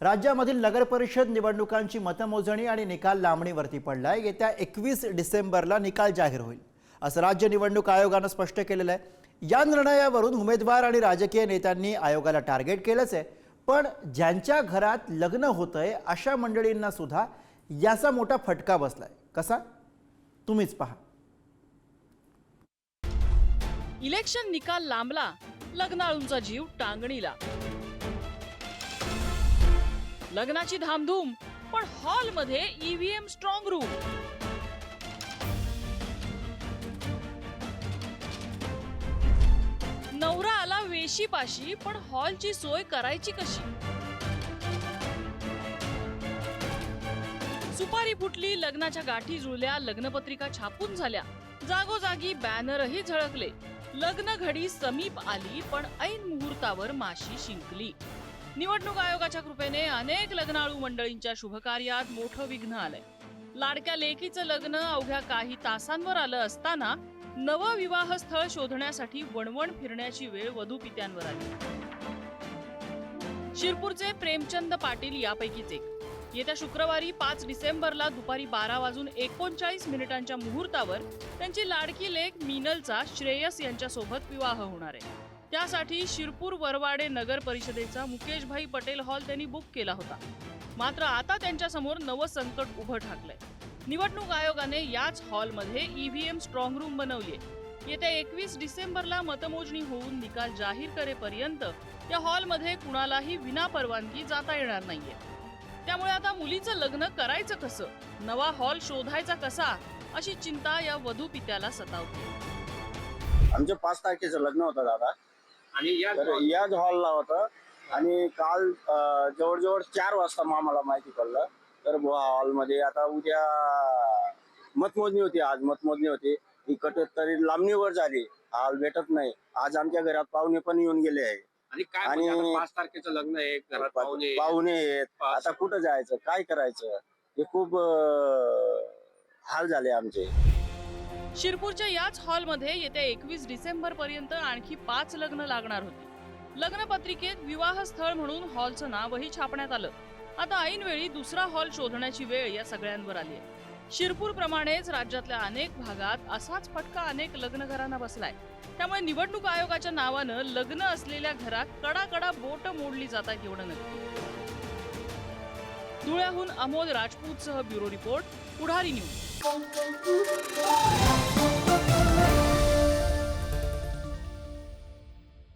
राज्यामधील नगरपरिषद निवडणुकांची मतमोजणी आणि निकाल लांबणीवरती पडलाय. येत्या एकवीस डिसेंबरला निकाल जाहीर होईल. असं राज्य निवडणूक आयोगानं स्पष्ट केलेलं आहे. या निर्णयावरून उमेदवार आणि राजकीय नेत्यांनी आयोगाला टार्गेट केलंच आहे. पण ज्यांच्या घरात लग्न होतंय अशा मंडळींना सुद्धा याचा मोठा फटका बसलाय. कसा? तुम्हीच पहा. इलेक्शन निकाल लांबला. लग्नाळूंचा जीव टांगणीला. लग्नाची धामधूम पण हॉलमध्ये ईव्हीएम स्ट्रॉंग रूम नवरा आला वेशीपाशी पण हॉलची सोय करायची कशी? सुपारी फुटली लग्नाच्या गाठी जुळल्या लग्नपत्रिका छापून झाल्या. जागोजागी बॅनरही झळकले. लग्न घडी समीप आली पण ऐन मुहूर्तावर माशी शिंकली. निवडणूक आयोगाच्या कृपेने अनेक लग्नाळू मंडळींच्या शुभकार्यात मोठं विघ्न आलंय. लाडक्या लेकीचं लग्न अवघ्या काही तासांवर आलं असताना नवविवाह स्थळ शोधण्यासाठी वणवण फिरण्याची वेळ वधूपित्यांवर आली. शिरपूरचे प्रेमचंद पाटील यापैकीच एक. येत्या शुक्रवारी पाच डिसेंबरला दुपारी बारा वाजून एकोणचाळीस मिनिटांच्या मुहूर्तावर त्यांची लाडकी लेक मिनलचा श्रेयस यांच्यासोबत विवाह होणार आहे. त्यासाठी शिरपूर वरवाडे नगर परिषदेचा मुकेशभाई पटेल हॉल त्यांनी बुक केला होता. मात्र आता त्यांच्यासमोर नवं संकट उभं ठाकलंय. निवडणूक आयोगाने याच हॉलमध्ये ईव्हीएम स्ट्रॉंग रूम बनवली आहे येत्या एकवीस डिसेंबरला मतमोजणी होऊन निकाल जाहीर करेपर्यंत या हॉलमध्ये कुणालाही विना परवानगी जाता येणार नाहीये. त्यामुळे आता मुलीचं लग्न करायचं कसं? नवा हॉल शोधायचा कसा? अशी चिंता या वधू पित्याला सतावते आमच्या पाच तारखेचं लग्न होतं दादा. आणि या तर याच हॉलला होतं. आणि काल अं, जवळजवळ चार वाजता आम्हाला माहिती पडलं. तर बुवा हॉलमध्ये आता उद्या मतमोजणी होती आज मतमोजणी होती. ही कट तरी लांबणीवर झाली. हॉल भेटत नाही. आज आमच्या घरात पाहुणे पण येऊन गेले आहे आणि काय आणि- म्हणजे आता पाच तारखेचं लग्न आहे घरात पाहुणे पाहुणे आहेत. पाच- आता कुठं जायचं? काय करायचं? हे खूप अं, हाल झाले आमचे. शिरपूरच्या याच हॉलमध्ये येत्या एकवीस डिसेंबर पर्यंत आणखी पाच लग्न लागणार होती. लग्नपत्रिकेत विवाह स्थळ म्हणून हॉलचं नावही छापण्यात आलं. आता ऐनवेळी दुसरा हॉल शोधण्याची वेळ या सगळ्यांवर आली आहे. शिरपूर प्रमाणेच राज्यातल्या अनेक भागात असाच फटका अनेक लग्न घरांना बसलाय. त्यामुळे निवडणूक आयोगाच्या नावानं लग्न असलेल्या घरात कडाकडा बोट मोडली जातात एवढं नक्की. धुळ्याहून अमोल राजपूतसह ब्युरो रिपोर्ट पुढारी न्यूज.